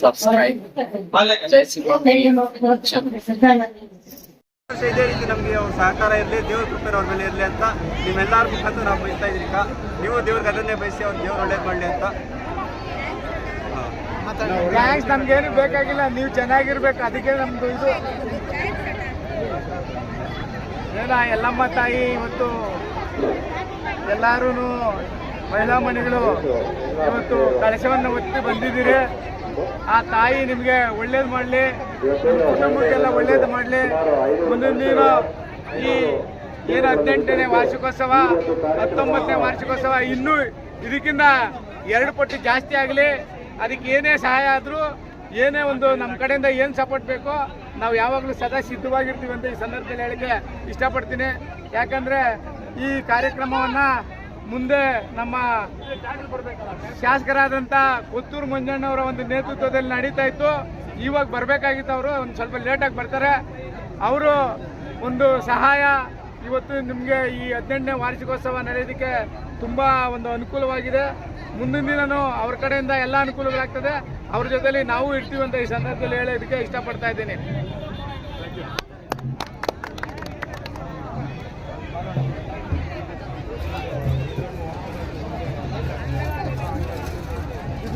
Subscribe ಜೈ ಶ್ರೀರಾಮ್ ವರ್ಷ ಇದೇ ರೀತಿ ನಮಗೆ ಅವ್ರ ಸಹಕಾರ ಇರಲಿ, ದೇವ್ರ ಕೃಪೆ ಅವ್ರ ಮೇಲೆ ಇರಲಿ ಅಂತ ನಿಮ್ಮೆಲ್ಲರ ಮುಖಾಂತರ ನಾವು ಬಯಸ್ತಾ ಇದ್ದೀರಿ ನೀವು ದೇವ್ರಿಗೆ ಅದನ್ನೇ ಬಯಸಿ ಅವ್ರು ದೇವ್ರು ಒಳ್ಳೇದು ಮಾಡಲಿ ಅಂತ. ಥ್ಯಾಂಕ್ಸ್ ನಮ್ಗೇನು ಬೇಕಾಗಿಲ್ಲ. ನೀವು ಚೆನ್ನಾಗಿರ್ಬೇಕು, ಅದಕ್ಕೆ ನಮ್ದು ಇದು. ಏನ, ಎಲ್ಲಮ್ಮ ತಾಯಿ ಇವತ್ತು ಎಲ್ಲರೂ ಮಹಿಳಾ ಮಣಿಗಳು, ಇವತ್ತು ಕಳಶವನ್ನು ಒತ್ತಿ ಬಂದಿದ್ದೀರಿ. ಆ ತಾಯಿ ನಿಮಗೆ ಒಳ್ಳೇದು ಮಾಡಲಿ ನಿಮ್ಮ ಕುಟುಂಬಕ್ಕೆಲ್ಲ ಒಳ್ಳೇದು ಮಾಡಲಿ. ಮುಂದಿನ ದಿನ ಈ ಏನು ಹದಿನೆಂಟನೇ ವಾರ್ಷಿಕೋತ್ಸವ, ಹತ್ತೊಂಬತ್ತನೇ ವಾರ್ಷಿಕೋತ್ಸವ ಇನ್ನೂ ಇದಕ್ಕಿಂತ ಎರಡು ಪಟ್ಟು ಜಾಸ್ತಿ ಆಗಲಿ. ಅದಕ್ಕೆ ಏನೇ ಸಹಾಯ ಆದರೂ, ಏನೇ ಒಂದು ನಮ್ಮ ಕಡೆಯಿಂದ ಏನು ಸಪೋರ್ಟ್ ಬೇಕೋ, ನಾವು ಯಾವಾಗಲೂ ಸದಾ ಸಿದ್ಧವಾಗಿರ್ತೀವಿ ಅಂತ ಈ ಸಂದರ್ಭದಲ್ಲಿ ಹೇಳಿಕೆ ಇಷ್ಟಪಡ್ತೀನಿ. ಯಾಕಂದರೆ ಈ ಕಾರ್ಯಕ್ರಮವನ್ನು ಮುಂದೆ ನಮ್ಮ ಶಾಸಕರಾದಂಥ ಕೊತ್ತೂರು ಮಂಜಣ್ಣವರ ಒಂದು ನೇತೃತ್ವದಲ್ಲಿ ನಡೀತಾ ಇತ್ತು. ಇವಾಗ ಬರಬೇಕಾಗಿತ್ತು ಅವರು, ಒಂದು ಸ್ವಲ್ಪ ಲೇಟಾಗಿ ಬರ್ತಾರೆ. ಅವರು ಒಂದು ಸಹಾಯ ಇವತ್ತು ನಿಮಗೆ ಈ ಹದಿನೆಂಟನೇ ವಾರ್ಷಿಕೋತ್ಸವ ನಡೆಯೋದಕ್ಕೆ ತುಂಬ ಒಂದು ಅನುಕೂಲವಾಗಿದೆ. ಮುಂದಿನ ದಿನವೂ ಅವ್ರ ಕಡೆಯಿಂದ ಎಲ್ಲ ಅನುಕೂಲಗಳಾಗ್ತದೆ. ಅವ್ರ ಜೊತೆಲಿ ನಾವು ಇರ್ತೀವಿ ಅಂತ ಈ ಸಂದರ್ಭದಲ್ಲಿ ಹೇಳೋದಕ್ಕೆ ಇಷ್ಟಪಡ್ತಾ ಇದ್ದೀನಿ.